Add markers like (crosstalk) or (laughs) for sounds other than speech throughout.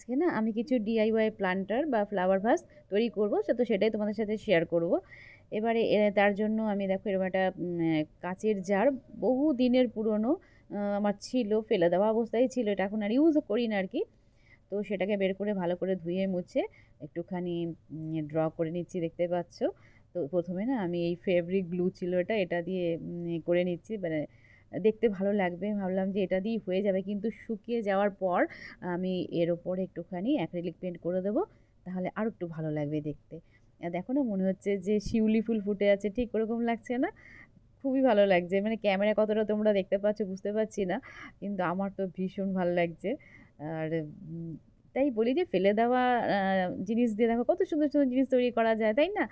আজকে না আমি কিছু ডিআইওয়াই প্লান্টার বা ফ্লাওয়ার ভাস তৈরি করব। তো সেটাই তোমাদের সাথে শেয়ার করব। এবারে তার জন্য আমি দেখো এরকম একটা কাচের জার বহু দিনের পুরনো আমার ছিল, ফেলে দেওয়া অবস্থায় ছিল। এটা এখন আর ইউজ করি না আর কি তো সেটাকে বের করে ভালো করে ধুয়ে মুছে একটুখানি ড্র করে নিচ্ছি, দেখতে পাচ্ছ? তো প্রথমে না আমি এই ফেব্রিক গ্লু ছিল এটা এটা দিয়ে করে নিচ্ছি। মানে দেখতে ভালো লাগবে। ভাবলাম যে এটা দিয়েই হয়ে যাবে। কিন্তু শুকিয়ে যাওয়ার পর আমি এর ওপরে একটুখানি অ্যাক্রিলিক পেন্ট করে দেবো। তাহলে আরও একটু ভালো লাগবে দেখতে। দেখো না, মনে হচ্ছে যে শিউলি ফুল ফুটে আছে। ঠিক ওরকম লাগছে না? খুবই ভালো লাগছে। মানে ক্যামেরা কতটা তোমরা দেখতে পাচ্ছ বুঝতে পারছি না। কিন্তু আমার তো ভীষণ ভালো লাগছে। আর তাই বলি যে, ফেলে দেওয়া জিনিস দিয়ে দেখো কত সুন্দর সুন্দর জিনিস তৈরি করা যায়, তাই না?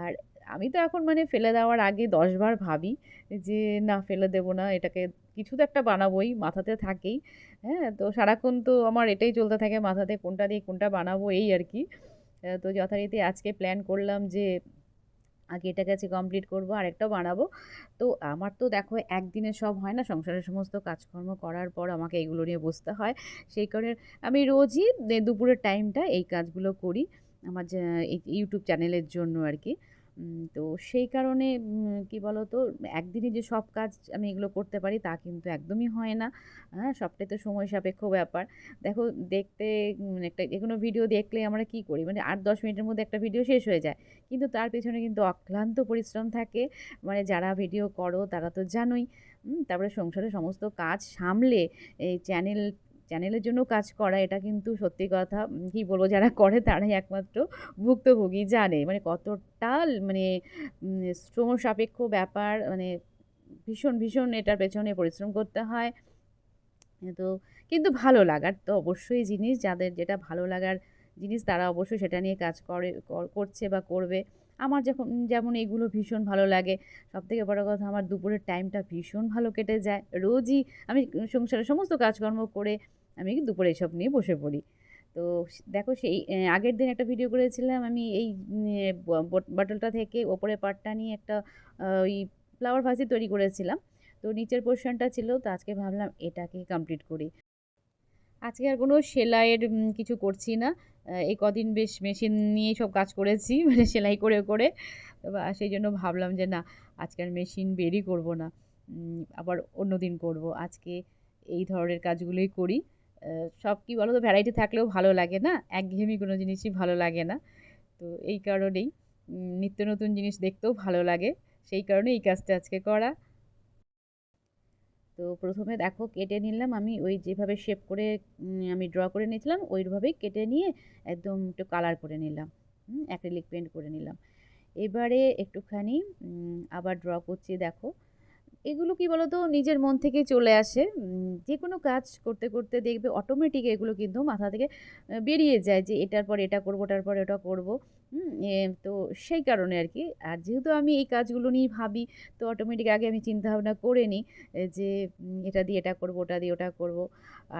আর আমি তো এখন মানে ফেলে দেওয়ার আগে দশবার ভাবি যে, না, ফেলে দেব না, এটাকে কিছু তো একটা বানাবোই, মাথাতে থাকেই। হ্যাঁ তো সারাক্ষণ তো আমার এটাই চলতে থাকে মাথাতে, কোনটা দিয়ে কোনটা বানাবো এই আর কি। তো যথারীতি আজকে প্ল্যান করলাম যে আগে এটা গেছে কমপ্লিট করব আরেকটাও বানাবো। তো আমার তো দেখো একদিনে সব হয় না, সংসারের সমস্ত কাজকর্ম করার পর আমাকে এগুলো নিয়ে বসতে হয়। সেই কারণে আমি রোজই দুপুরের টাইমটা এই কাজগুলো করি, আমার ইউটিউব চ্যানেলের জন্য আর কি। তো সেই কারণে কি বলো তো একদিনে যে সব কাজ আমি এগুলো করতে পারি তা কিন্তু একদমই হয় না। হ্যাঁ সবটাই তো সময় সাপেক্ষ ব্যাপার। দেখো, দেখতে একটা যে কোনো ভিডিও দেখলে আমরা কি করি? মানে আট, দশ মিনিটের মধ্যে একটা ভিডিও শেষ হয়ে যায়। কিন্তু তার পেছনে কিন্তু অক্লান্ত পরিশ্রম থাকে। মানে যারা ভিডিও করো তারা তো জানোই। তারপরে সংসারের সমস্ত কাজ সামলে এই চ্যানেল চ্যানেলের জন্য কাজ করা, এটা কিন্তু সত্যি কথা। কি বলব, যারা করে তারাই একমাত্র ভুক্তভোগী জানে। মানে কতটা মানে শ্রম সাপেক্ষ ব্যাপার মানে ভীষণ ভীষণ এটার পেছনে পরিশ্রম করতে হয়। তো, কিন্তু ভালো লাগার তো অবশ্যই জিনিস। যাদের যেটা ভালো লাগার জিনিস, তারা অবশ্যই সেটা নিয়ে কাজ করে, কর- করছে বা করবে। আমার যখন, যেমন এগুলো ভীষণ ভালো লাগে। সবথেকে বড় কথা, আমার দুপুরের টাইমটা ভীষণ ভালো কেটে যায়। রোজই আমি সংসারের সমস্ত কাজকর্ম করে আমি দুপুরে এসব নিয়ে বসে পড়ি। তো দেখো সেই আগের দিন একটা ভিডিও করেছিলাম আমি এই বটলটা থেকে ওপরে পাটটা নিয়ে একটা ওই ফ্লাওয়ার ভাজি তৈরি করেছিলাম। তো নিচের পোর্শনটা ছিল, তো আজকে ভাবলাম এটাকে কমপ্লিট করি। আজকে আর কোনো সেলাইয়ের কিছু করছি না। এই কদিন বেশ মেশিন নিয়ে সব কাজ করেছি (laughs) মানে সেলাই করে করে। সেই জন্য ভাবলাম যে না, আজকে আর মেশিন বেরই করব না। আবার অন্য দিন করব। আজকে এই ধরনের কাজগুলোই করি। সব কি বলো তো ভ্যারাইটি থাকলেও ভালো লাগে না? একঘেয়েমি কোনো জিনিসই ভালো লাগে না। তো এই কারণেই নিত্য নতুন জিনিস দেখতেও ভালো লাগে। সেই কারণে এই কাজটা আজকে করা। তো প্রথমে দেখো, কেটে নিলাম আমি, ওই যেভাবে শেপ করে আমি ড্র করে নিয়েছিলাম, ওইভাবেই কেটে নিয়ে একদম একটু কালার করে নিলাম। অ্যাক্রিলিক পেন্ট করে নিলাম। এবারে একটুখানি আবার ড্র করছি, দেখো। এগুলো কি বলতো নিজের মন থেকে চলে আসে। যে কোনো কাজ করতে করতে দেখবে অটোমেটিক এগুলো কিন্তু মাথা থেকে বেরিয়ে যায় যে এটার পর এটা করব, ওটার পর এটা করব। তো সেই কারণে আর কি। আর যেহেতু আমি এই কাজগুলো নিয়েই ভাবি, তো অটোমেটিক আগে আমি চিন্তা ভাবনা করে নিই যে এটা দিয়ে এটা করব, ওটা দিয়ে ওটা করব।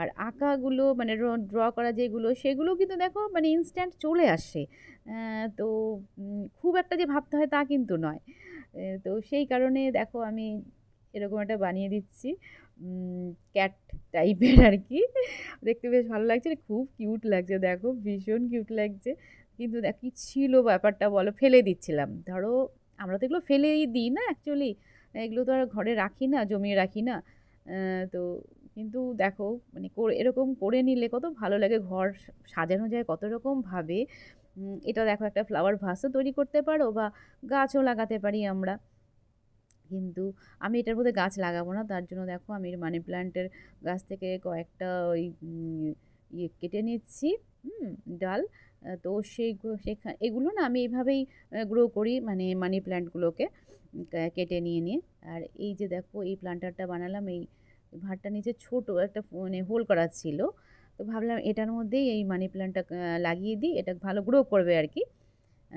আর আঁকাগুলো মানে ড্র করা যেগুলো, সেগুলো কিন্তু দেখো মানে ইনস্ট্যান্ট চলে আসে। তো খুব একটা যে ভাবতে হয় তা কিন্তু নয়। তো সেই কারণে দেখো আমি এরকম একটা বানিয়ে দিচ্ছি ক্যাট টাইপের আর কি। দেখতে বেশ ভালো লাগছে খুব কিউট লাগছে, দেখো ভীষণ কিউট লাগছে। কিন্তু দেখ কী ছিল ব্যাপারটা বলো, ফেলে দিচ্ছিলাম। ধরো আমরা তো এগুলো ফেলেই দিই না অ্যাকচুয়ালি এগুলো তো আর ঘরে রাখি না, জমিয়ে রাখি না। তো কিন্তু দেখো মানে এরকম করে নিলে কত ভালো লাগে, ঘর সাজানো যায় কত রকমভাবে এটা দেখো একটা ফ্লাওয়ার ভাসও তৈরি করতে পারো বা গাছও লাগাতে পারি আমরা। কিন্তু আমি এটার মধ্যে গাছ লাগাবো না তার জন্য দেখো আমি মানি প্ল্যান্টের গাছ থেকে কয়েকটা ওই ইয়ে কেটে নিচ্ছি হুম, ডাল। তো সেই সেখানে এগুলো না আমি এইভাবেই গ্রো করি মানে মানি প্ল্যান্টগুলোকে কেটে নিয়ে নিয়ে। আর এই যে দেখো এই প্ল্যান্টারটা বানালাম এই ভাতটা নিচে ছোট একটা মানে হোল করা ছিল। তো ভাবলাম এটার মধ্যেই এই মানি প্ল্যান্টটা লাগিয়ে দিই, এটা ভালো গ্রো করবে আর কি।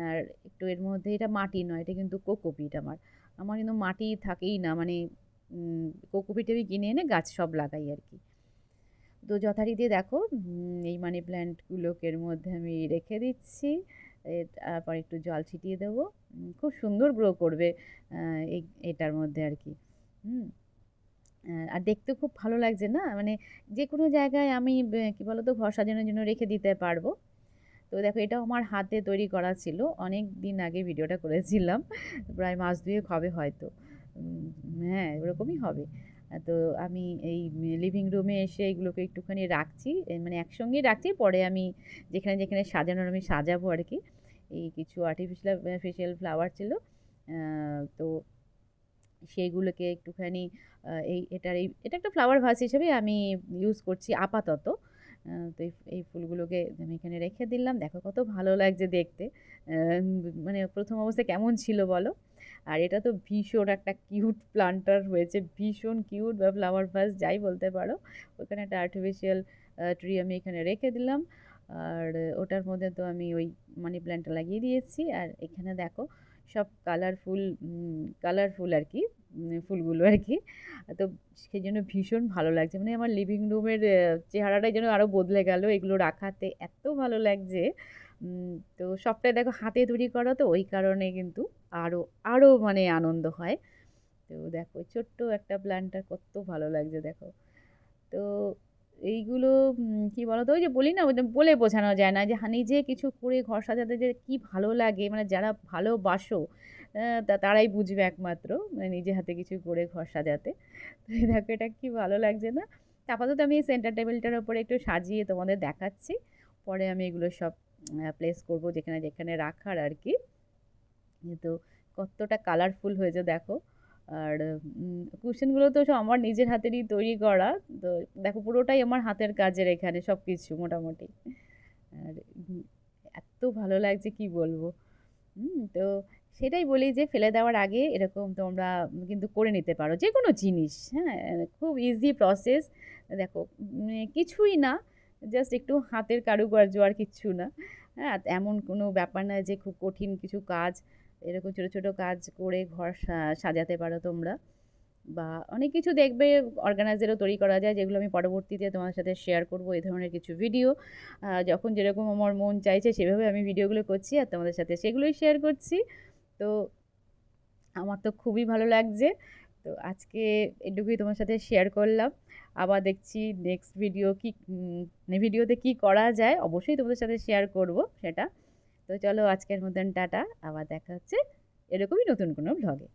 আর একটু এর মধ্যে এটা মাটি নয়, এটা কিন্তু কোকোপিট আমার। আমার কিন্তু মাটি থাকেই না মানে কোকোপিট আমি কিনে এনে গাছ সব লাগাই আর কি। তো যথারীতি দেখো এই মানি প্ল্যান্টগুলোকে এর মধ্যে আমি রেখে দিচ্ছি। তারপর একটু জল ছিটিয়ে দেবো। খুব সুন্দর গ্রো করবে এই, এটার মধ্যে আর কি। হুম। আর দেখতে খুব ভালো লাগছে না? মানে যে কোনো জায়গায় আমি কী বলতো, ঘর সাজানোর জন্য রেখে দিতে পারব। তো দেখো এটা আমার হাতে তৈরি করা ছিল। অনেক দিন আগে ভিডিওটা করেছিলাম। (laughs) প্রায় মাস দুয়েক হবে হয়তো। হ্যাঁ ওরকমই হবে। তো আমি এই লিভিং রুমে এসে এগুলোকে একটুখানি রাখছি। মানে একসঙ্গেই রাখছি। পরে আমি যেখানে যেখানে সাজানোর আমি সাজাবো আর কি। এই কিছু আর্টিফিশিয়াল ফেশিয়াল ফ্লাওয়ার ছিল। তো সেইগুলোকে একটুখানি এই এটার এই, এটা একটা ফ্লাওয়ার ভাস হিসেবে আমি ইউজ করছি আপাতত। তো এই ফুলগুলোকে আমি এখানে রেখে দিলাম। দেখো কত ভালো লাগছে দেখতে। মানে প্রথম অবস্থায় কেমন ছিল বলো? আর এটা তো ভীষণ একটা কিউট প্লান্টার হয়েছে, ভীষণ কিউট বা ফ্লাওয়ার ভাস যাই বলতে পারো। ওখানে একটা আর্টিফিশিয়াল ট্রি আমি এখানে রেখে দিলাম। আর ওটার মধ্যে তো আমি ওই মানি প্ল্যান্টটা লাগিয়ে দিয়েছি। আর এখানে দেখো সব কালারফুল কালারফুল আর কি ফুলগুলো আর কি। তো সেই জন্য ভীষণ ভালো লাগছে। মানে আমার লিভিং রুমের চেহারাটাই যেন আরও বদলে গেল, এগুলো রাখাতে এত ভালো লাগছে। তো সবটাই দেখো হাতে তৈরি করা তো, ওই কারণে কিন্তু আরও আরও মানে আনন্দ হয়। তো দেখো, ছোট্ট একটা প্ল্যান্টটা কত ভালো লাগছে দেখো। তো এইগুলো কি বলো তো ওই যে বলি না, ওই বলে বোঝানো যায় না যে নিজে কিছু করে ঘর সাজাতে যে কী ভালো লাগে মানে যারা ভালোবাসো তা তারাই বুঝবে একমাত্র মানে নিজে হাতে কিছু করে ঘর সাজাতে। তো দেখো, এটা কি ভালো লাগছে না? আপাতত আমি এই সেন্টার টেবিলটার ওপরে একটু সাজিয়ে তোমাদের দেখাচ্ছি। পরে আমি এগুলো সব প্লেস করব যেখানে যেখানে রাখার আর কি। তো কতটা কালারফুল হয়েছে দেখো। আর কুশনগুলো তো সব আমার নিজের হাতেরই তৈরি করা। তো দেখো পুরোটাই আমার হাতের কাজের এখানে সব কিছু মোটামুটি। আর এত ভালো লাগছে কি বলব? তো সেটাই বলি যে ফেলে দেওয়ার আগে এরকম তোমরা কিন্তু করে নিতে পারো। যে কোনো জিনিস হ্যাঁ খুব ইজি প্রসেস দেখো কিছুই না জাস্ট একটু হাতের কারুকার্য আর কিচ্ছু না। হ্যাঁ এমন কোনো ব্যাপার না যে খুব কঠিন কিছু কাজ এরকম ছোটো ছোটো কাজ করে ঘর সাজাতে পারো তোমরা। বা অনেক কিছু দেখবে অর্গানাইজারও তৈরি করা যায়, যেগুলো আমি পরবর্তীতে তোমার সাথে শেয়ার করব এই ধরনের কিছু ভিডিও যখন যেরকম আমার মন চাইছে, সেভাবে আমি ভিডিওগুলো করছি আর তোমাদের সাথে সেগুলোই শেয়ার করছি। তো আমার তো খুবই ভালো লাগছে। তো আজকে এটুকুই তোমার সাথে শেয়ার করলাম। আবার দেখছি নেক্সট ভিডিও কি ভিডিওতে কি করা যায়, অবশ্যই তোমাদের সাথে শেয়ার করব সেটা। তো চলো আজকের মতন টাটা আবার দেখা হচ্ছে এরকমই নতুন কোনো ভ্লগে